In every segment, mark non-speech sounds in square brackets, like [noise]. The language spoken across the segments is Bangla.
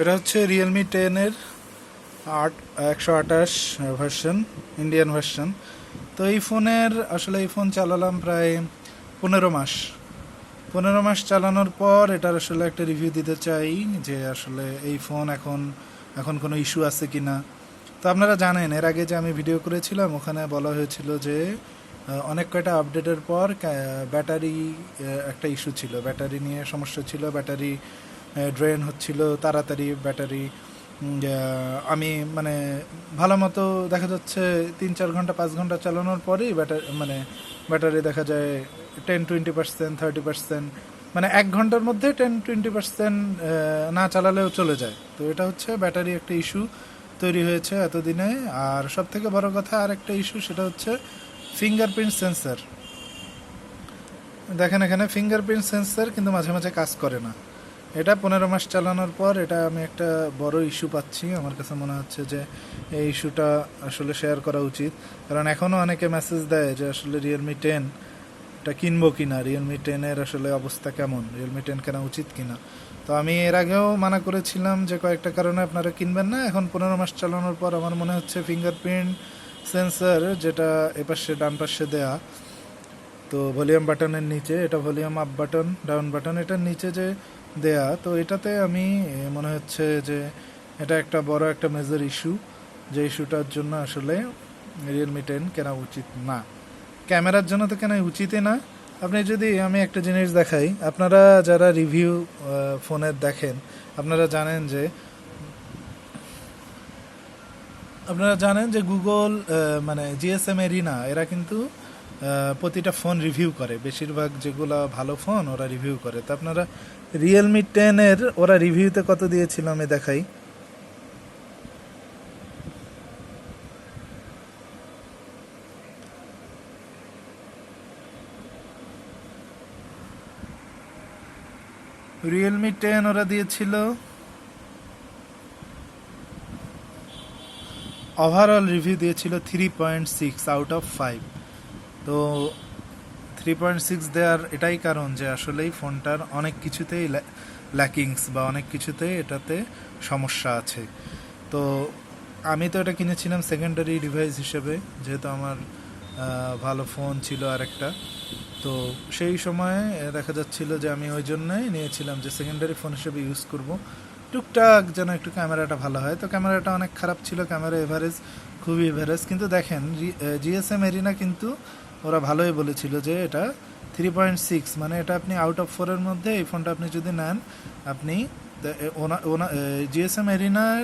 এটা হচ্ছে রিয়েলমি টেনের আট, একশো আঠাশ ভার্সন ইন্ডিয়ান ভার্সন তো এই ফোনের, আসলে এই ফোন চালালাম প্রায় পনেরো মাস। পনেরো মাস চালানোর পর এটার আসলে একটা রিভিউ দিতে চাই যে আসলে এই ফোন এখন এখন কোনো ইস্যু আছে কি না তো আপনারা জানেন, এর আগে যে আমি ভিডিও করেছিলাম, ওখানে বলা হয়েছিল যে অনেক কয়টা আপডেটের পর ব্যাটারি একটা ইস্যু ছিল। ব্যাটারি নিয়ে সমস্যা ছিল ব্যাটারি ড্রেন হচ্ছিল, তাড়াতাড়ি ব্যাটারি আমি মানে ভালো মতো দেখা যাচ্ছে তিন চার ঘণ্টা, পাঁচ ঘণ্টা চালানোর পরেই ব্যাটারি মানে ব্যাটারি দেখা যায় ten twenty percent thirty percent মানে এক ঘণ্টার মধ্যে টেন টোয়েন্টি পার্সেন্ট না চালালেও চলে যায়। তো এটা হচ্ছে ব্যাটারি একটা ইস্যু তৈরি হয়েছে এতদিনে। আর সব থেকে বড় কথা আর একটা ইস্যু সেটা হচ্ছে ফিঙ্গারপ্রিন্ট সেন্সর দেখেন এখানে ফিঙ্গারপ্রিন্ট সেন্সর কিন্তু মাঝে মাঝে কাজ করে না। এটা পনেরো মাস চালানোর পর এটা আমি একটা বড় ইস্যু পাচ্ছি। আমার কাছে মনে হচ্ছে যে এই ইস্যুটা আসলে শেয়ার করা উচিত। কারণ এখনও অনেকে মেসেজ দেয় যে আসলে রিয়েলমি টেন এটা কিনবো কিনা? রিয়েলমি টেনের আসলে অবস্থা কেমন? রিয়েলমি টেন কেনা উচিত কিনা? তো আমি এর আগেও মানা করেছিলাম যে কয়েকটা কারণে আপনারা কিনবেন না। এখন পনেরো মাস চালানোর পর আমার মনে হচ্ছে ফিঙ্গারপ্রিন্ট সেন্সার যেটা এপাশে ডান পাশে দেয়া, তো ভলিউম বাটনের নিচে, এটা volume up button down button এটার নিচে যে দেয়া, তো এটাতে আমি মনে হচ্ছে যে এটা একটা বড় একটা মেজর ইস্যু যে ইস্যুটার জন্য আসলে রিয়েলমি টেন কেনা উচিত না। ক্যামেরার জন্য তো কেনা উচিতই না। আপনি যদি, আমি একটা জিনিস দেখাই, আপনারা যারা রিভিউ ফোনের দেখেন, আপনারা জানেন যে, আপনারা জানেন যে গুগল মানে জিএসএম এরিনা এরা কিন্তু প্রতিটা ফোন রিভিউ করে। বেশিরভাগ যেগুলো ভালো ফোন ওরা রিভিউ করে। তো আপনারা রিয়েলমি টেনের ওরা রিভিউতে কত দিয়েছিল আমি দেখাই। রিয়েলমি টেন ওরা দিয়েছিল। ওভারঅল রিভিউ দিয়েছিল three point six out of five তো থ্রি পয়েন্ট সিক্স দেওয়ার এটাই কারণ যে আসলেই ফোনটার অনেক কিছুতেই ল্যাকিংস বা অনেক কিছুতেই এটাতে সমস্যা আছে। তো আমি তো এটা কিনেছিলাম সেকেন্ডারি ডিভাইস হিসেবে, যেহেতু আমার ভালো ফোন ছিল আরেকটা। তো সেই সময়ে দেখা যাচ্ছিল যে আমি ওই জন্যই নিয়েছিলাম যে সেকেন্ডারি ফোন হিসেবে ইউজ করব। টুকটাক যেন একটু ক্যামেরাটা ভালো হয়। তো ক্যামেরাটা অনেক খারাপ ছিল, ক্যামেরা এভারেজ খুবই এভারেজ কিন্তু দেখেন জিএসএম এরিনা কিন্তু ওরা ভালোই বলেছিল যে এটা থ্রি পয়েন্ট সিক্স মানে এটা আপনি আউট অফ ফোরের মধ্যে এই ফোনটা আপনি যদি নেন, আপনি জিএসএম এরিনার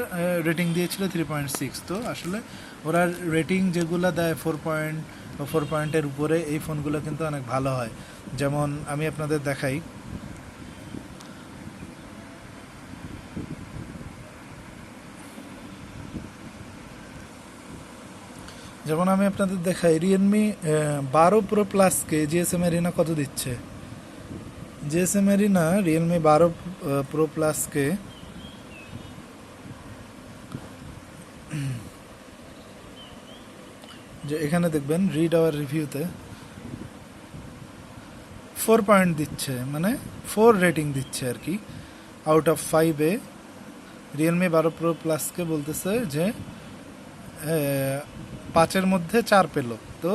রেটিং দিয়েছিল থ্রি পয়েন্ট সিক্স তো আসলে ওরা রেটিং যেগুলো দেয় ফোর পয়েন্ট বা ফোর পয়েন্টের উপরে এই ফোনগুলো কিন্তু অনেক ভালো হয়। যেমন আমি আপনাদের দেখাই যেমন আমি আপনাদের দেখাই রিয়েলমি বারো প্রো প্লাসকে জিএসএম এরিনা কত দিচ্ছে? জিএসএম এরিনা রিয়েলমি বারো প্রো প্লাসকে [clears throat] যে এখানে দেখবেন রিড আওয়ার রিভিউতে ফোর পয়েন্ট দিচ্ছে মানে ফোর রেটিং দিচ্ছে আর কি। আউট অফ ফাইভে রিয়েলমি বারো প্রো প্লাসকে বলতেছে যে পাঁচের মধ্যে চার পেল। তো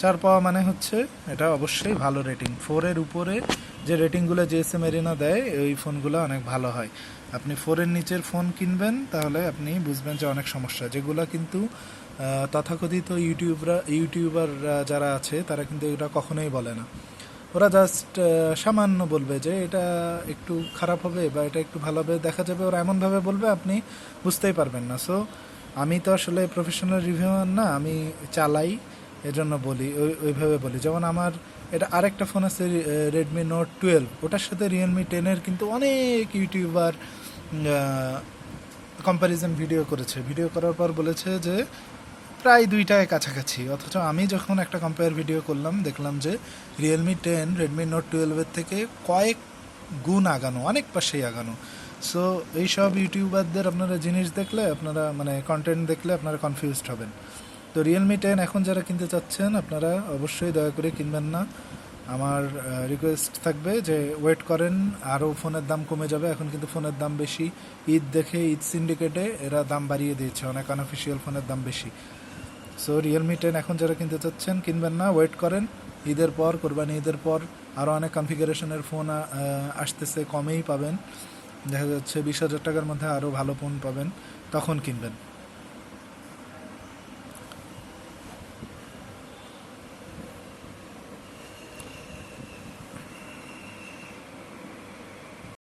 চার পাওয়া মানে হচ্ছে এটা অবশ্যই ভালো রেটিং ফোরের উপরে যে রেটিংগুলো জিএসএম এরিনা দেয়, ওই ফোনগুলো অনেক ভালো হয়। আপনি ফোরের নিচের ফোন কিনবেন, তাহলে আপনি বুঝবেন যে অনেক সমস্যা। যেগুলো কিন্তু তথাকথিত ইউটিউবরা, ইউটিউবার যারা আছে, তারা কিন্তু এটা কখনোই বলে না। ওরা জাস্ট সামান্য বলবে যে এটা একটু খারাপ হবে বা এটা একটু ভালো হবে, দেখা যাবে ওরা এমনভাবে বলবে, আপনি বুঝতেই পারবেন না। সো আমি তো আসলে প্রফেশনাল রিভিউয়ার না, আমি চালাই, এজন্য বলি, ওই, ওইভাবে বলি। যেমন আমার এটা আরেকটা ফোন আছে রেডমি নোট টুয়েলভ ওটার সাথে রিয়েলমি টেনের কিন্তু অনেক ইউটিউবার কম্প্যারিজন ভিডিও করেছে। ভিডিও করার পর বলেছে যে, প্রায় দুইটায় কাছাকাছি। অথচ আমি যখন একটা কম্পেয়ার ভিডিও করলাম, দেখলাম যে রিয়েলমি টেন রেডমি নোট টুয়েলভের থেকে কয়েক গুণ আগানো, অনেক পাশেই আগানো। সো এইসব ইউটিউবারদের আপনারা জিনিস দেখলে আপনারা মানে কন্টেন্ট দেখলে আপনারা কনফিউজড হবেন। তো রিয়েলমি টেন এখন যারা কিনতে চাচ্ছেন, আপনারা অবশ্যই দয়া করে কিনবেন না। আমার রিকোয়েস্ট থাকবে যে ওয়েট করেন, আরও ফোনের দাম কমে যাবে। এখন কিন্তু ফোনের দাম বেশি। ঈদ দেখে, ঈদ সিন্ডিকেটে এরা দাম বাড়িয়ে দিয়েছে। অনেক আনঅফিসিয়াল ফোনের দাম বেশি। সো রিয়েলমি টেন এখন যারা কিনতে চাচ্ছেন, কিনবেন না ওয়েট করেন। ঈদের পর, কোরবানি ঈদের পর আরও অনেক কনফিগারেশনের ফোন আসতেছে, কমেই পাবেন। দেখা যাচ্ছে বিশ হাজার টাকার মধ্যে আরও ভালো ফোন পাবেন তখন কিনবেন।